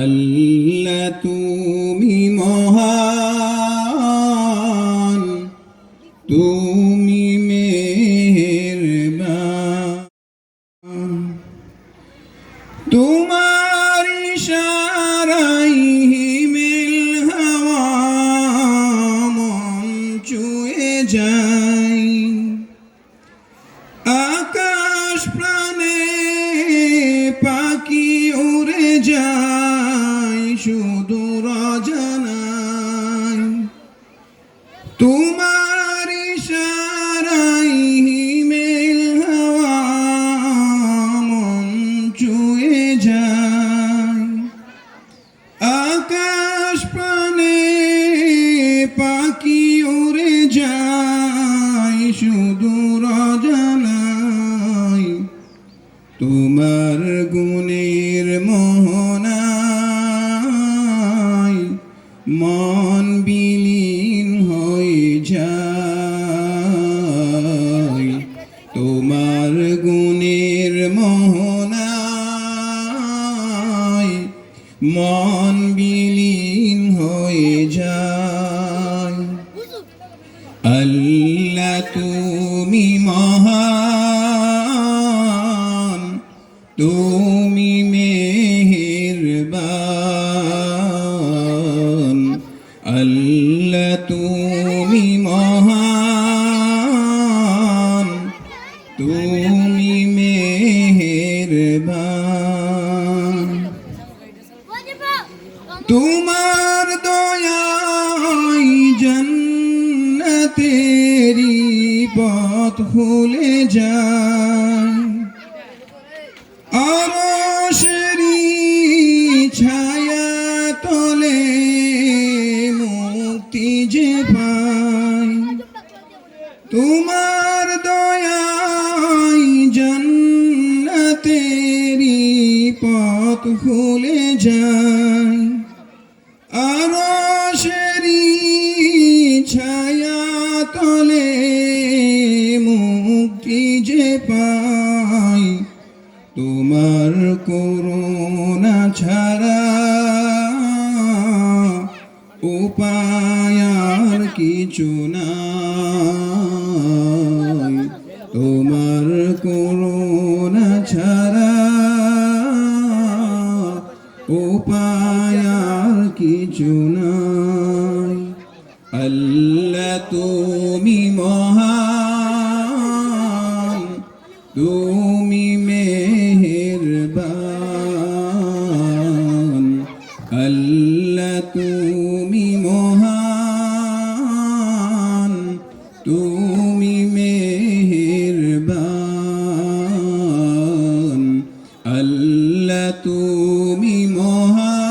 আল্লাহ তুমি মহান তুমি মেহেরবান। তোমার ইশারাই হিমেল হাওয়া চুয়ে যাই আকাশ প্রাণে পাখি উড়ে যায়। সুদূর জানাই তোমার ইশারাই হিমেল হাওয়া মন চুয়ে যায়। আকাশ প্রাণে পাখি উড়ে যায়। সুদূর জানাই তোমার মন বিলীন হয়ে যায়। আল্লাহ তুমি মহান তুমি মেহেরবান। আল্লাহ তুমি মহান তুমি মেহেরবান। তোমার দয়াই জন্নতেরি পথ খুলে যায়। ছায়া তলে যে তোমার দয়াই জন্নতেরি পথ খুলে যায়। আরশেরি ছায়া মুক্তি যে পাই তোমার ছাড়া উপায়ার কিছু তোমার ছাড়া কিছু নাই আল্লাহ তুমি মহান, তুমি মেহেরবান। আল্লাহ তুমি মহান, তুমি মেহেরবান। আল্লাহ তুমি মহান।